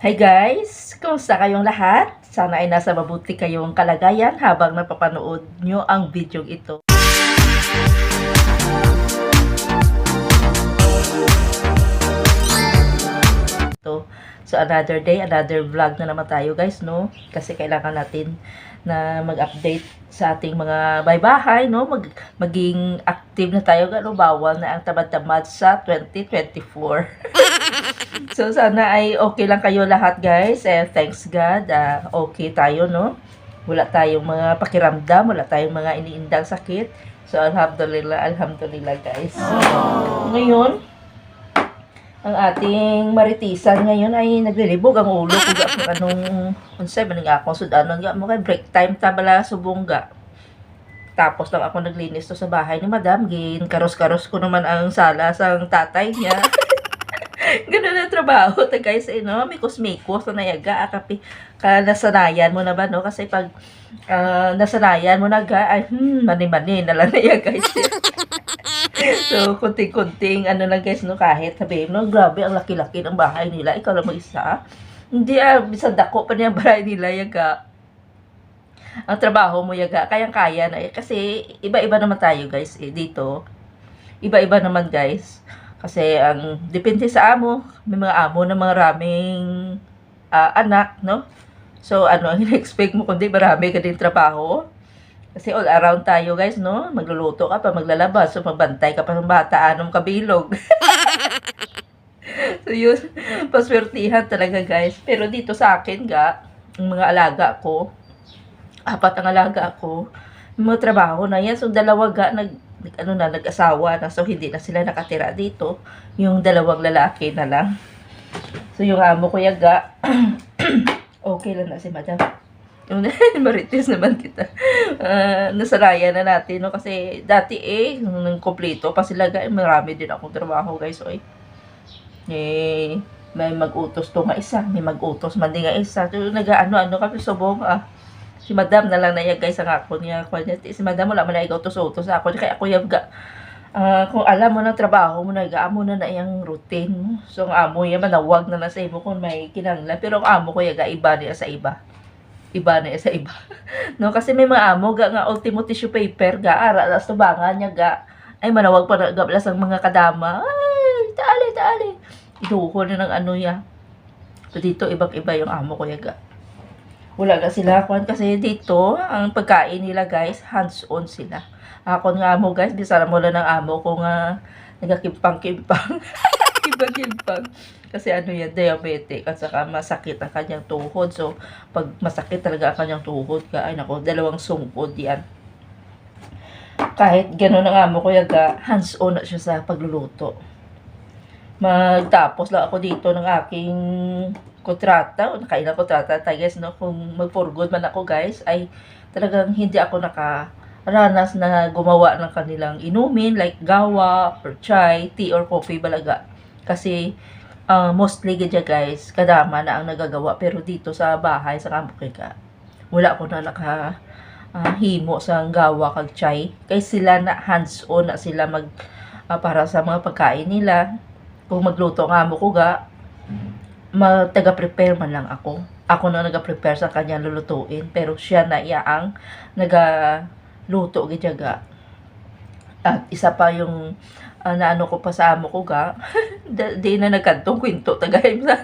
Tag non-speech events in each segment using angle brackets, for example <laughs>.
Hi guys! Kumusta kayong lahat? Sana ay nasa mabuti kayong kalagayan habang napapanood nyo ang video ito. So another day, another vlog na naman tayo guys, no? Kasi kailangan natin na mag-update sa ating mga baybahay, no? Mag maging active na tayo, gano? Bawal na ang tamad-tamad sa 2024. <laughs> <laughs> So, sana ay okay lang kayo lahat, guys. And thanks God, ah, okay tayo, no? Wala tayong mga pakiramdam, wala tayong mga iniindang sakit. So, alhamdulillah, alhamdulillah, guys. Ngayon, ang ating maritisan ngayon ay naglilibog ang ulo kung kung anong unsay man nga akong nga mo break time ta bala subongga tapos lang ako naglinis to sa bahay ni Madam Gin karos-karos ko naman ang sala sa tatay niya Ganun na trabaho ta guys eh, no? Mikos-mikos na nayaga akapi ka nasanayan mo na ba no? Kasi pag ah, nasanayan mo na ga ay hmm, mani-mani na lang <laughs> na guys <laughs> so kunting-kunting ano lang guys no? Kahit sabihin no grabe ang laki-laki ng bahay nila ikaw lang mag-isa. Hindi ah bisan dako pa niya ang bahay nila yaga ang trabaho mo yaga kayang-kaya na eh. kasi iba-iba naman tayo guys eh, dito. Iba-iba naman guys kasi ang depende sa amo, may mga amo na mga raming ah, anak, no? So ano ang <laughs> expect mo kundi marami ka din trabaho? Kasi all around tayo guys, no? Magluluto ka pa, maglalabas, so magbantay ka pa ng bata, anong kabilog. <laughs> so yun, paswertihan talaga guys. Pero dito sa akin ga, ang mga alaga ko, apat ang alaga ko, mga trabaho na yan. So dalawa ga, nag- ano na, nag-asawa na. So hindi na sila nakatira dito. Yung dalawang lalaki na lang. So yung amo ko yaga, <clears throat> okay lang na si madam. Yung <laughs> marites naman kita. Ah, nasaraya na natin, no? Kasi dati eh, nung kompleto pa sila, guys, marami din akong trabaho, guys. So, eh, eh, may mag-utos to nga isa, may mag-utos man din nga isa. So, nag-ano-ano kami subong, ah, si madam na lang na yan, guys, ang ako niya. Kwan niya, si madam wala man na ikaw-utos-utos ako. Kaya ako yung ah, kung alam mo ng trabaho mo, nag-amo na na yung routine mo. So, ang amo niya, manawag na na sa imo kung may kinanglan. Pero ang amo ko, yaga, iba niya sa iba iba na sa iba. <laughs> no, kasi may mga amo ga nga ultimo tissue paper ga ara las tubangan niya ga ay manawag pa na gablas ang mga kadama. Ay, taali, taali. Iduho na ng ano ya. So dito ibang iba yung amo ko yaga. Wala ga sila kwan kasi dito ang pagkain nila guys hands-on sila. Ako nga amo guys, bisara mo lang ng amo ko nga nagakimpang-kimpang. <laughs> Kimpang-kimpang. Kasi ano yan, diabetic at saka masakit ang kanyang tuhod. So, pag masakit talaga ang kanyang tuhod ka, ay nako, dalawang sungkod yan. Kahit gano'n ang amo ko, yaga, hands-on na siya sa pagluluto. Magtapos lang ako dito ng aking kontrata, o nakailang kontrata guys, no? Kung mag-for good man ako guys, ay talagang hindi ako nakaranas na gumawa ng kanilang inumin, like gawa, or chai, tea, or coffee balaga. Kasi, uh, mostly gadya guys, kadama na ang nagagawa. Pero dito sa bahay, sa Kambukiga, wala ko na naka himo sa gawa kag chai. Kay sila na hands-on na sila mag ah, para sa mga pagkain nila. Kung magluto nga mo ko ga, taga-prepare man lang ako. Ako na naga-prepare sa kanya lulutuin. Pero siya na iya ang naga-luto gadya ga. At isa pa yung uh, naano ko pa sa amo ko ga, <laughs> di na nagkantong kwento tagay sa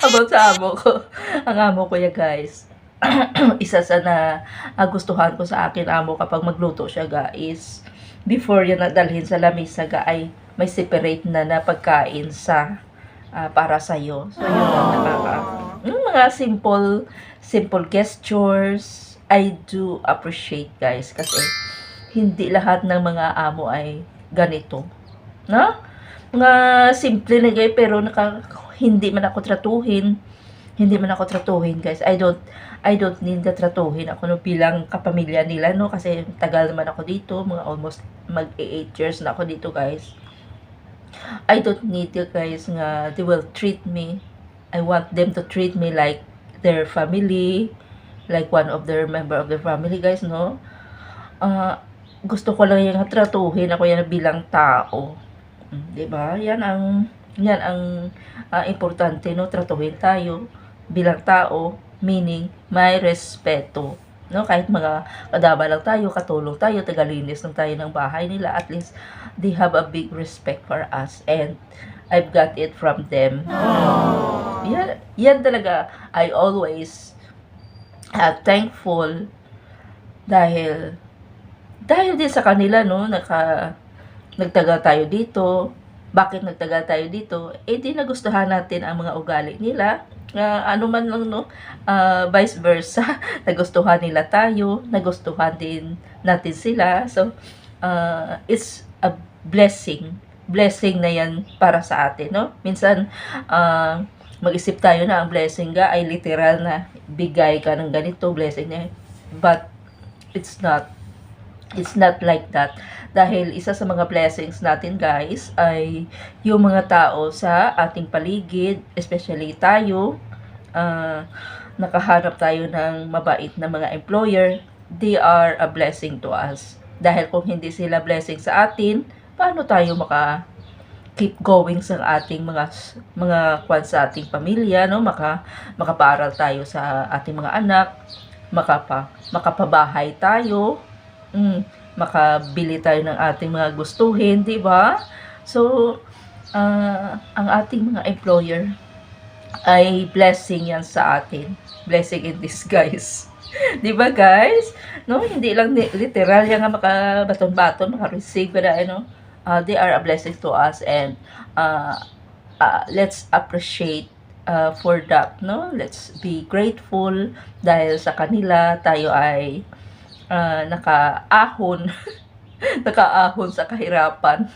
<laughs> about sa amo ko. Ang amo ko ya guys. <clears throat> isa sa na uh, gustuhan ko sa akin amo kapag magluto siya ga is before yan nadalhin sa lamesa ga ay may separate na na pagkain sa ah, para sa iyo. So yun ang nakaka yung mga simple simple gestures I do appreciate guys kasi hindi lahat ng mga amo ay ganito. No? Mga simple na gay pero naka, hindi man ako tratuhin. Hindi man ako tratuhin, guys. I don't I don't need na tratuhin ako no bilang kapamilya nila no kasi tagal naman ako dito, mga almost mag 8 years na ako dito, guys. I don't need you guys nga they will treat me. I want them to treat me like their family, like one of their member of the family, guys, no? Ah, gusto ko lang yung tratuhin ako yan bilang tao. Mm, 'Di ba? Yan ang Yan ang ah, importante, no? Tratuhin tayo bilang tao, meaning may respeto. No, kahit mga kadama lang tayo, katulong tayo, tagalinis lang tayo ng bahay nila, at least they have a big respect for us and I've got it from them. Yan, yan talaga, I always uh, thankful dahil dahil din sa kanila no naka nagtagal tayo dito. Bakit nagtagal tayo dito? Eh di nagustuhan natin ang mga ugali nila Ah, ano man lang no? Ah, vice versa. <laughs> Nagustuhan nila tayo nagustuhan din natin sila. So ah, it's a blessing. Blessing na yan para sa atin no? Minsan ah, mag-isip tayo na ang blessing ga ay literal na bigay ka ng ganito blessing niya. But it's not it's not like that. Dahil isa sa mga blessings natin guys ay yung mga tao sa ating paligid especially tayo ah, nakahanap tayo ng mabait na mga employer they are a blessing to us. Dahil kung hindi sila blessing sa atin paano tayo maka keep going sa ating mga mga kwan sa ating pamilya no? Maka makaparal tayo sa ating mga anak makapa makapabahay tayo mm, makabili tayo ng ating mga gustuhin di ba? So ah, ang ating mga employer ay blessing yan sa atin. Blessing in disguise. <laughs> Di ba guys? No hindi lang literal yan nga makabaton-baton maka-receive kada ano uh, they are a blessing to us and uh, uh, let's appreciate uh, for that no? Let's be grateful dahil sa kanila tayo ay uh, nakaahon. <laughs> Nakaahon sa kahirapan.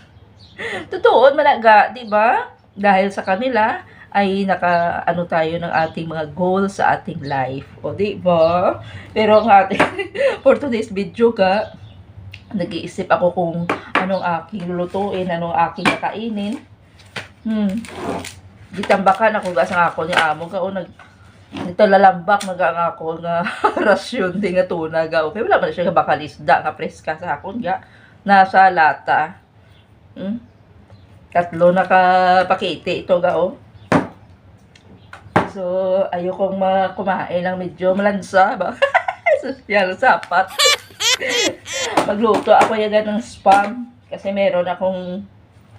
Totoo malaga di ba? Dahil sa kanila ay naka ano tayo ng ating mga goals sa ating life. O di ba? Pero ang ating <laughs> for today's video ka nag-iisip ako kung anong aking lulutuin, anong aking kakainin. Hmm. Gitambakan ako gas ako ni amo ka o nag Ito lalambak nag ang ako nga <laughs> rasyon di nga tuna ga. Okay, wala man siya nga bakal isda nga preska sa akon ga. Nasa lata. Hmm? Tatlo na ka pakiti ito ga oh. So, ayokong ma kumain ng medyo malansa ba? <laughs> Social sapat. <laughs> Magluto ako yaga ng spam. Kasi meron akong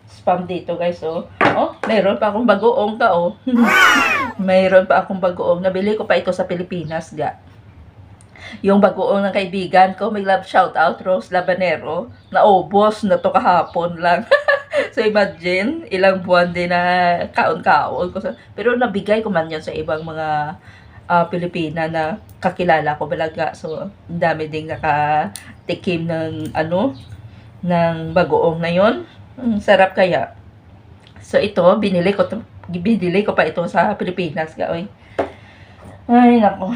spam dito guys. Oh, oh meron pa akong bagoong ka oh. Meron pa akong bagoong. Nabili ko pa ito sa Pilipinas ga. Yung bagoong ng kaibigan ko, may love shout out, Rose Labanero. Naubos na to kahapon lang. <laughs> so imagine, ilang buwan din na kaon-kaon ko. Sa, pero nabigay ko man yan sa ibang mga ah, Pilipina na kakilala ko balaga. So, ang dami ding nakatikim ng ano, ng bagoong na yon. Mm, sarap kaya. So, ito, binili ko to, binili ko pa ito sa Pilipinas. Gaoy. Ay, nako.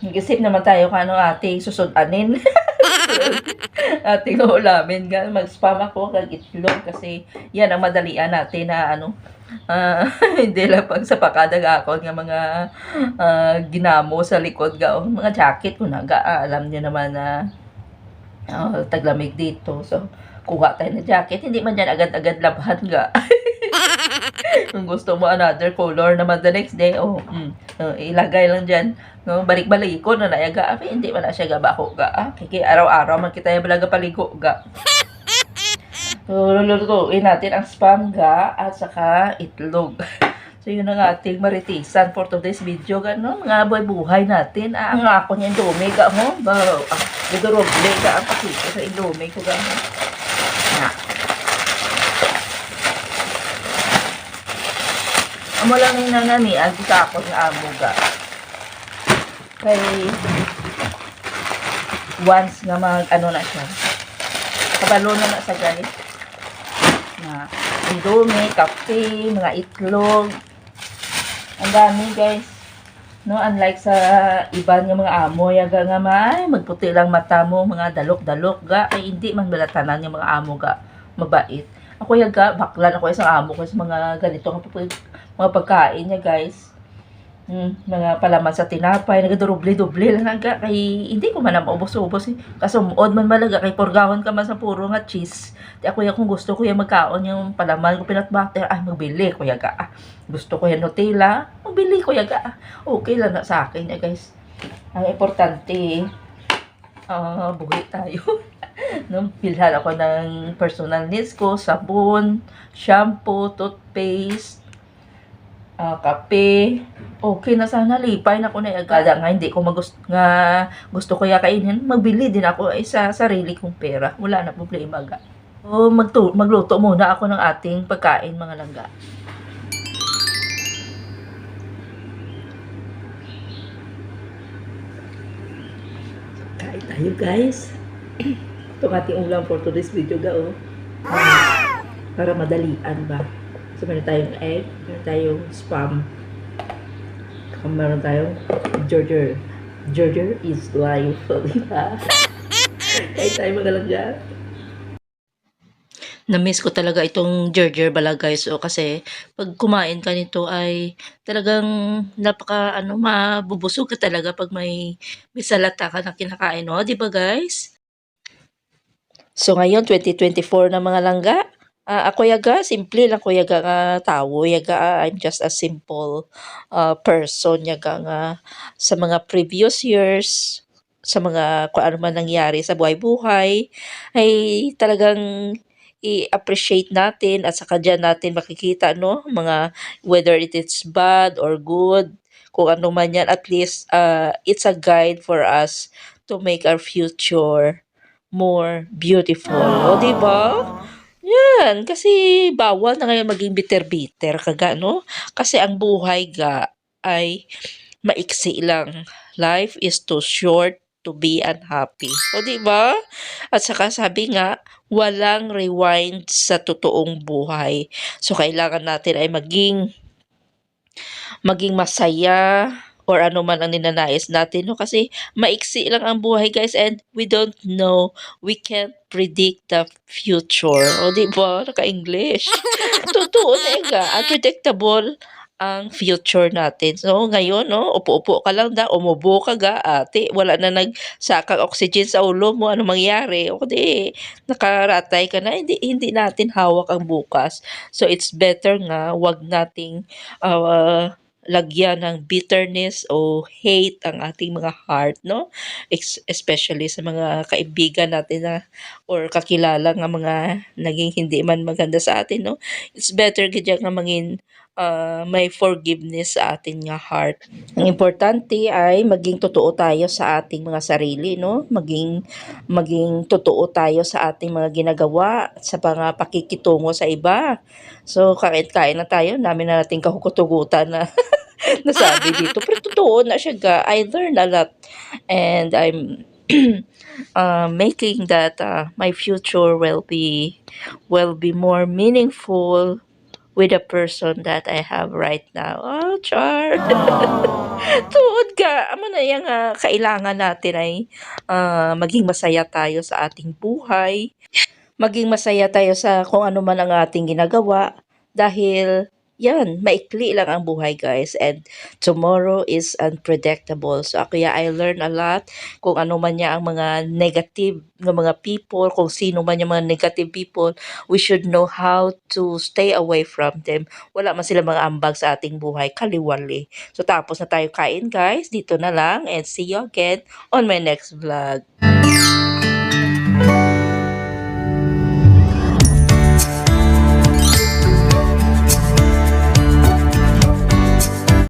Nag-isip naman tayo kung ano ating susudanin. <laughs> ating ulamin. Mag-spam ako kag itlog kasi yan ang madalian natin na ano, ah, <laughs> hindi lang pag sa pakadag ako nga mga ah, ginamo sa likod ga o mga jacket ko na ga ah, alam niyo naman na ah, taglamig dito so kuha tayo ng jacket hindi man yan agad-agad labhan ga <laughs> kung gusto mo another color naman the next day oh mm, oh, ilagay lang dyan no balik-balik ko na nayaga ah, hindi man na siya gabako ga ah, kaya araw-araw man kita yung balaga paligo ga So, <laughs> lulutuin natin ang spam ga at saka itlog. So, yun ang ating maritisan for today's video. Gano, mga buhay-buhay natin. Ah, ang ako niya indomie ka mo. Ba, ah, guduroble ka ang pakita sa indomie ko gano. Amo lang yung nangani, ang kita ako sa amo ga. Kay, once nga mag, ano na siya, kabalo na na sa guys na indomie, kape, mga itlog. Ang dami guys. No, unlike sa iba nga mga amo, yaga nga may magputi lang mata mo, mga dalok-dalok ga, ay hindi man balatanan yung mga amo ga, mabait. Ako yaga, baklan ako isang amo ko sa mga ganito nga mga pagkain niya guys. mm, mga palaman sa tinapay, nagaduroble-doble lang nga kay hindi ko man maubos-ubos eh. Kasumuod man malaga kay porgahon ka man sa puro nga cheese. Di ako ya kung gusto ko ya magkaon yung palaman ko peanut butter, ay magbili ko ya ga. Ah, Gusto ko ya Nutella, magbili ko ya ga. Ah, Okay lang na sa akin ya guys. Ang importante, ah buhay tayo. <laughs> no, bilhan ako ng personal needs ko, sabon, shampoo, toothpaste, ah, kape. Okay na sana lipay na ko na agad nga hindi ko magust nga gusto ko ya kainin, magbili din ako ay sa sarili kong pera. Wala na problema ga. O magluto muna ako ng ating pagkain mga langga. Kain tayo guys. Itong ating ulam for today's video ga oh. Ah, para madalian ba. So meron tayong egg, meron tayong spam. Saka meron tayong Georgia. Georgia is life. Di ba? Kain tayo mga langga. Na-miss ko talaga itong Georgia bala guys. O kasi pag kumain ka nito ay talagang napaka ano mabubusog ka talaga pag may may salata ka na kinakain, no? 'Di ba guys? So ngayon 2024 na mga langga. Ah, ako yaga, simple lang ko yaga nga tao. Yaga, I'm just a simple ah, person yaga nga sa mga previous years sa mga kung ano man nangyari sa buhay-buhay ay talagang i-appreciate natin at saka dyan natin makikita no mga whether it is bad or good kung ano man yan at least uh, it's a guide for us to make our future more beautiful. O, di ba? Yan, kasi bawal na ngayon maging bitter-bitter kaga, no? Kasi ang buhay ga ay maiksi lang. Life is too short to be unhappy. O, di ba? At saka sabi nga, walang rewind sa totoong buhay. So, kailangan natin ay maging maging masaya or ano man ang ninanais natin no? Kasi maiksi lang ang buhay guys and we don't know we can't predict the future. O di ba? naka-English. <laughs> Totoo na nga unpredictable ang future natin. So, ngayon, no, upo-upo ka lang da, umubo ka ga, ate, wala na nagsakang oxygen sa ulo mo, ano mangyari? O di, nakaratay ka na, hindi, hindi natin hawak ang bukas. So, it's better nga, wag nating uh, lagyan ng bitterness o hate ang ating mga heart, no? Especially sa mga kaibigan natin na or kakilala nga mga naging hindi man maganda sa atin, no? It's better gid nga mangin ah, may forgiveness sa ating nga heart. Ang importante ay maging totoo tayo sa ating mga sarili, no? Maging maging totoo tayo sa ating mga ginagawa, sa mga pakikitungo sa iba. So, kain-kain na tayo, namin na nating kahukutugutan na <laughs> nasabi <laughs> dito. Pero totoo na siya ga. I learned a lot and I'm uh, <clears throat> making that uh, my future will be will be more meaningful with the person that I have right now. Oh, char. <laughs> Tuod ka. Amo na yung ah, kailangan natin ay ah, maging masaya tayo sa ating buhay. Maging masaya tayo sa kung ano man ang ating ginagawa. Dahil, yan, maikli lang ang buhay guys. And tomorrow is unpredictable. So ako ya, I learn a lot kung ano man niya ang mga negative ng mga people, kung sino man yung mga negative people, we should know how to stay away from them. Wala man sila mga ambag sa ating buhay, kaliwali. So tapos na tayo kain guys, dito na lang and see you again on my next vlog.